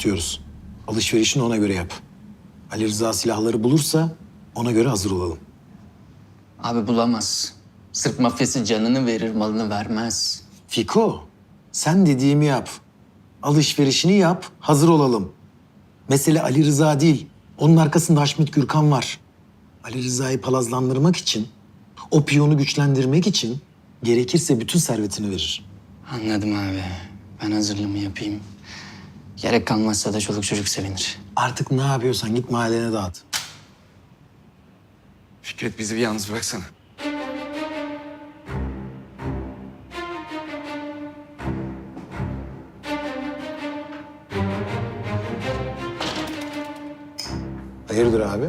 tutuyoruz. Alışverişini ona göre yap. Ali Rıza silahları bulursa ona göre hazır olalım. Abi bulamaz. Sırp mafyası canını verir, malını vermez. Fiko, sen dediğimi yap. Alışverişini yap, hazır olalım. Mesele Ali Rıza değil. Onun arkasında Haşmet Gürkan var. Ali Rıza'yı palazlandırmak için, o piyonu güçlendirmek için gerekirse bütün servetini verir. Anladım abi. Ben hazırlığımı yapayım. Gerek kalmazsa da çoluk çocuk sevinir. Artık ne yapıyorsan git mahallene dağıt. Fikret bizi bir yalnız bıraksana. Hayırdır abi?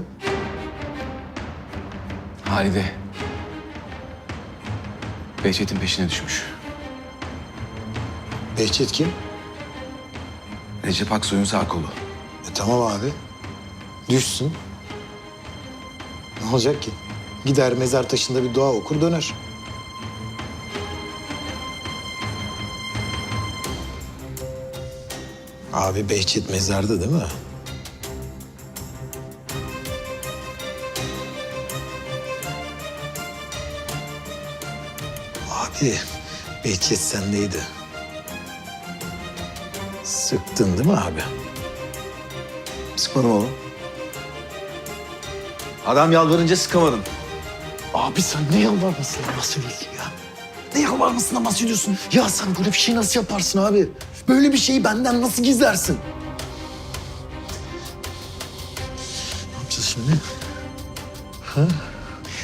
Halide. Behçet'in peşine düşmüş. Behçet kim? Recep Aksoy'un sağ kolu. E tamam abi. Düşsün. Ne olacak ki? Gider mezar taşında bir dua okur döner. Abi Behçet mezarda değil mi? Abi Behçet sendeydi. Sıktın değil mi abi? Sıkmadım oğlum. Adam yalvarınca sıkamadım. Abi sen ne yalvarmasından bahsediyorsun ya? Ne yalvarmasından bahsediyorsun? Ya sen böyle bir şey nasıl yaparsın abi? Böyle bir şeyi benden nasıl gizlersin? Ne yapacağız şimdi? Ha?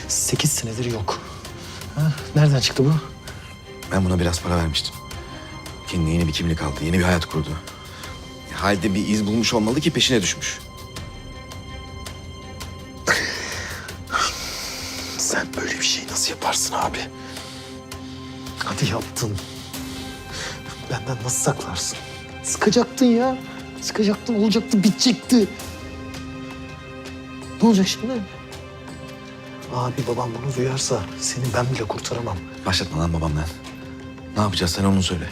Sekiz senedir yok. Ha? Nereden çıktı bu? Ben buna biraz para vermiştim. Kendine yeni bir kimlik aldı, yeni bir hayat kurdu. Halde bir iz bulmuş olmalı ki peşine düşmüş. Sen böyle bir şey nasıl yaparsın abi? Hadi yaptın. Benden nasıl saklarsın? Sıkacaktın ya. Sıkacaktın, olacaktı, bitecekti. Ne olacak şimdi? Abi babam bunu duyarsa seni ben bile kurtaramam. Başlatma lan babamdan. Ne yapacağız sen onu söyle.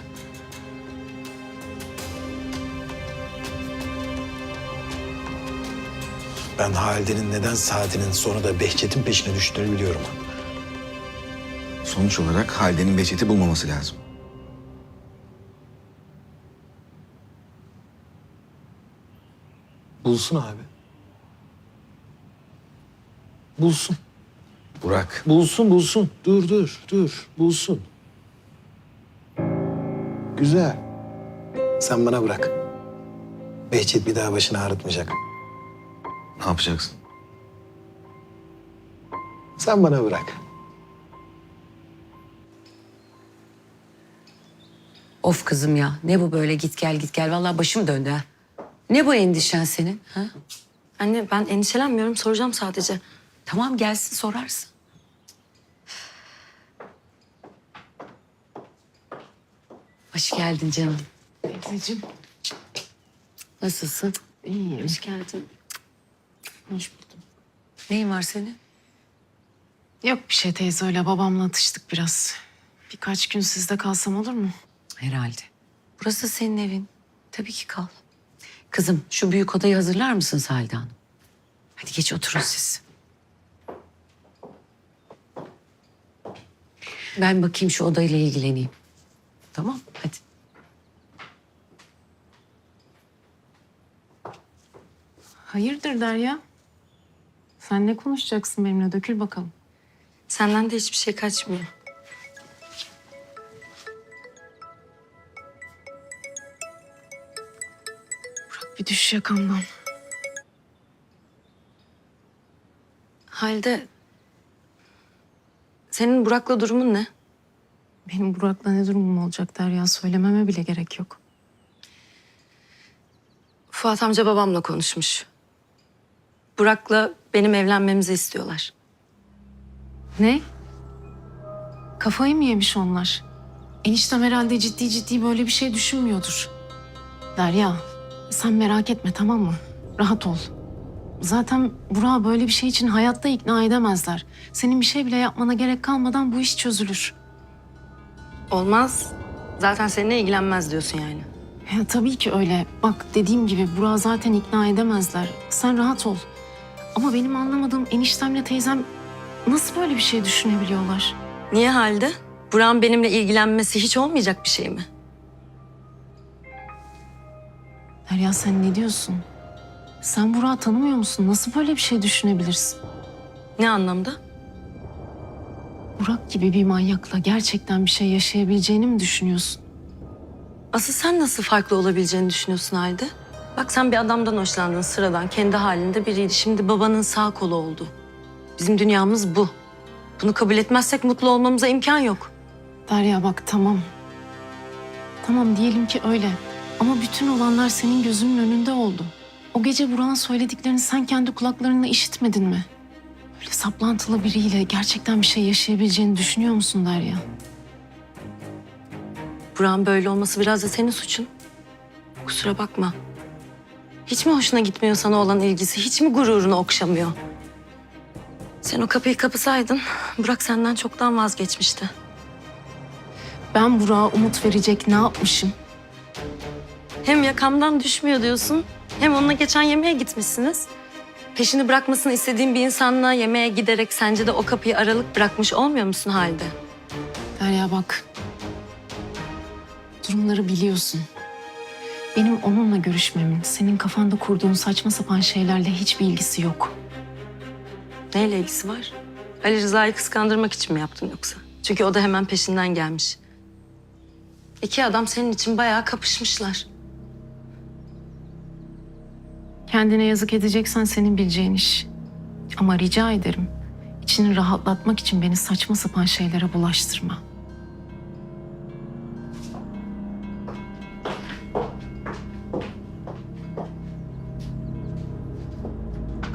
Ben Halide'nin neden Saadet'in sonra da Behçet'in peşine düştüğünü biliyorum. Sonuç olarak Halide'nin Behçet'i bulmaması lazım. Bulsun abi. Bulsun. Burak. Bulsun bulsun. Dur dur dur. Bulsun. Güzel. Sen bana bırak. Behçet bir daha başını ağrıtmayacak. Ne yapacaksın? Sen bana bırak. Of kızım ya. Ne bu böyle git gel git gel. Vallahi başım döndü ha. Ne bu endişen senin? Ha? Anne ben endişelenmiyorum soracağım sadece. Tamam gelsin sorarsın. Hoş geldin canım. Teyzeciğim. Nasılsın? İyi hoş geldin. Hoş buldum. Neyin var senin? Yok bir şey teyze öyle babamla atıştık biraz. Birkaç gün sizde kalsam olur mu? Herhalde. Burası senin evin. Tabii ki kal. Kızım şu büyük odayı hazırlar mısın Halide Hanım? Hadi geç oturun siz. Ben bakayım şu odayla ilgileneyim. Tamam hadi. Hayırdır Derya? Sen ne konuşacaksın benimle dökül bakalım. Senden de hiçbir şey kaçmıyor. Bırak bir düş yakamdan. Halde senin Burak'la durumun ne? Benim Burak'la ne durumum olacak Derya söylememe bile gerek yok. Fuat amca babamla konuşmuş. Burak'la benim evlenmemizi istiyorlar. Ne? Kafayı mı yemiş onlar? Eniştem herhalde ciddi ciddi böyle bir şey düşünmüyordur. Derya, sen merak etme tamam mı? Rahat ol. Zaten Burak'ı böyle bir şey için hayatta ikna edemezler. Senin bir şey bile yapmana gerek kalmadan bu iş çözülür. Olmaz. Zaten seninle ilgilenmez diyorsun yani. Ya tabii ki öyle. Bak dediğim gibi Burak'ı zaten ikna edemezler. Sen rahat ol. Ama benim anlamadığım eniştemle teyzem nasıl böyle bir şey düşünebiliyorlar? Niye halde? Burak'ın benimle ilgilenmesi hiç olmayacak bir şey mi? Derya sen ne diyorsun? Sen Burak'ı tanımıyor musun? Nasıl böyle bir şey düşünebilirsin? Ne anlamda? Burak gibi bir manyakla gerçekten bir şey yaşayabileceğini mi düşünüyorsun? Asıl sen nasıl farklı olabileceğini düşünüyorsun halde? Bak sen bir adamdan hoşlandın sıradan, kendi halinde biriydi. Şimdi babanın sağ kolu oldu. Bizim dünyamız bu. Bunu kabul etmezsek mutlu olmamıza imkan yok. Derya bak tamam. Tamam diyelim ki öyle. Ama bütün olanlar senin gözünün önünde oldu. O gece Burak'ın söylediklerini sen kendi kulaklarınla işitmedin mi? Öyle saplantılı biriyle gerçekten bir şey yaşayabileceğini düşünüyor musun Derya? Burak'ın böyle olması biraz da senin suçun. Kusura bakma. Hiç mi hoşuna gitmiyor sana olan ilgisi? Hiç mi gururunu okşamıyor? Sen o kapıyı kapısaydın Burak senden çoktan vazgeçmişti. Ben Burak'a umut verecek ne yapmışım? Hem yakamdan düşmüyor diyorsun hem onunla geçen yemeğe gitmişsiniz. Peşini bırakmasını istediğin bir insanla yemeğe giderek sence de o kapıyı aralık bırakmış olmuyor musun halde? Derya bak. Durumları biliyorsun. Benim onunla görüşmemin, senin kafanda kurduğun saçma sapan şeylerle hiçbir ilgisi yok. Neyle ilgisi var? Ali Rıza'yı kıskandırmak için mi yaptın yoksa? Çünkü o da hemen peşinden gelmiş. İki adam senin için bayağı kapışmışlar. Kendine yazık edeceksen senin bileceğin iş. Ama rica ederim. içini rahatlatmak için beni saçma sapan şeylere bulaştırma.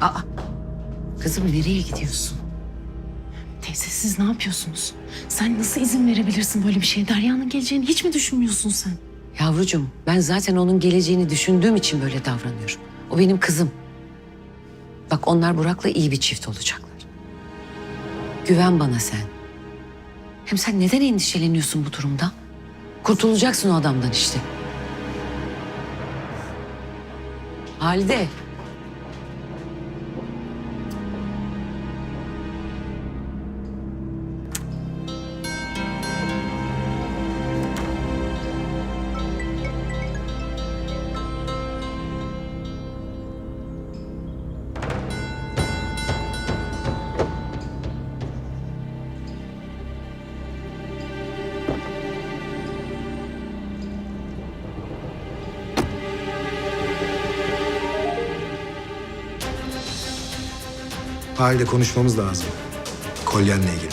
Aa, kızım nereye gidiyorsun? Teyze siz ne yapıyorsunuz? Sen nasıl izin verebilirsin böyle bir şeye? Derya'nın geleceğini hiç mi düşünmüyorsun sen? Yavrucuğum ben zaten onun geleceğini düşündüğüm için böyle davranıyorum. O benim kızım. Bak onlar Burak'la iyi bir çift olacaklar. Güven bana sen. Hem sen neden endişeleniyorsun bu durumda? Kurtulacaksın o adamdan işte. Halide. Halide konuşmamız lazım. Kolyenle ilgili.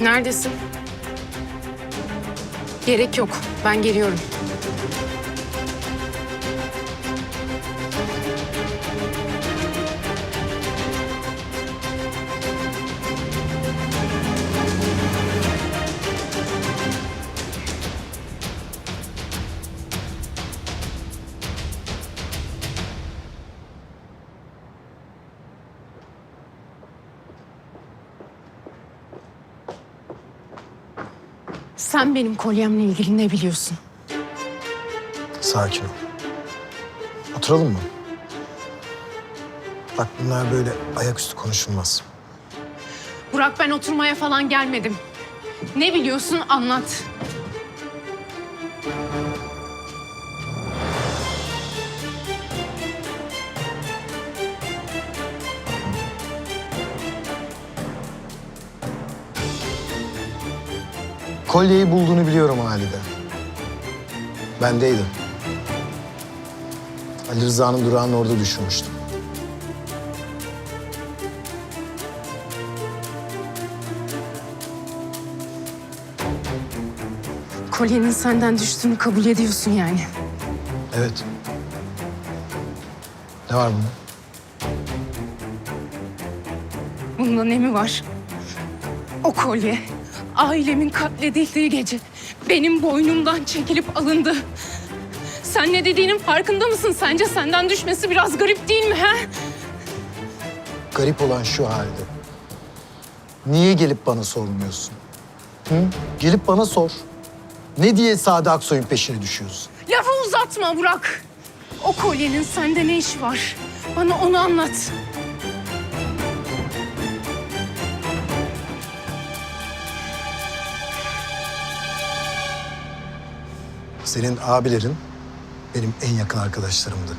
Neredesin? Gerek yok. Ben geliyorum. Sen benim kolyemle ilgili ne biliyorsun? Sakin ol. Oturalım mı? Bak bunlar böyle ayaküstü konuşulmaz. Burak ben oturmaya falan gelmedim. Ne biliyorsun anlat. Kolyeyi bulduğunu biliyorum Halide. Bendeydim. Ali Rıza'nın durağını orada düşürmüştüm. Kolyenin senden düştüğünü kabul ediyorsun yani. Evet. Ne var bunda? Bunda ne mi var? O kolye ailemin katledildiği gece benim boynumdan çekilip alındı. Sen ne dediğinin farkında mısın? Sence senden düşmesi biraz garip değil mi he? Garip olan şu halde. Niye gelip bana sormuyorsun? Hı? Gelip bana sor. Ne diye Sade Aksoy'un peşine düşüyorsun? Lafı uzatma Burak. O kolyenin sende ne işi var? Bana onu anlat. Senin abilerin benim en yakın arkadaşlarımdı.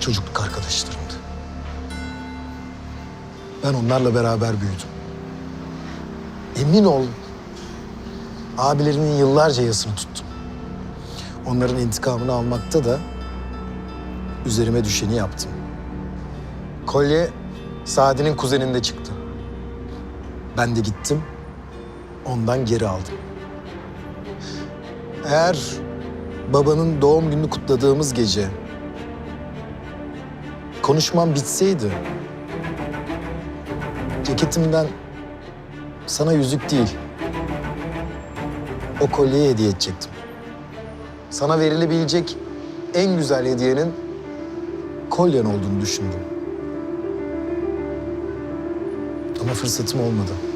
Çocukluk arkadaşlarımdı. Ben onlarla beraber büyüdüm. Emin ol, abilerimin yıllarca yasını tuttum. Onların intikamını almakta da üzerime düşeni yaptım. Kolye Sadi'nin kuzeninde çıktı. Ben de gittim, ondan geri aldım. Eğer babanın doğum gününü kutladığımız gece konuşmam bitseydi ceketimden sana yüzük değil o kolyeyi hediye edecektim. Sana verilebilecek en güzel hediyenin kolyen olduğunu düşündüm. Ama fırsatım olmadı.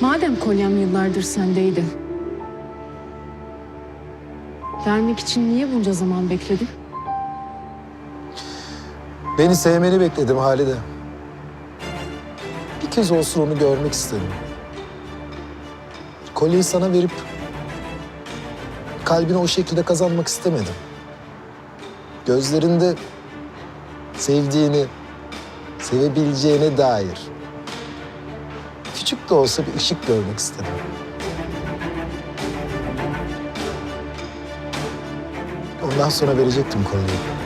Madem kolyem yıllardır sendeydi. Vermek için niye bunca zaman bekledin? Beni sevmeni bekledim Halide. Bir kez olsun onu görmek istedim. Kolyeyi sana verip kalbini o şekilde kazanmak istemedim. Gözlerinde sevdiğini, sevebileceğine dair küçük de olsa bir ışık görmek istedim. Ondan sonra verecektim kolyeyi.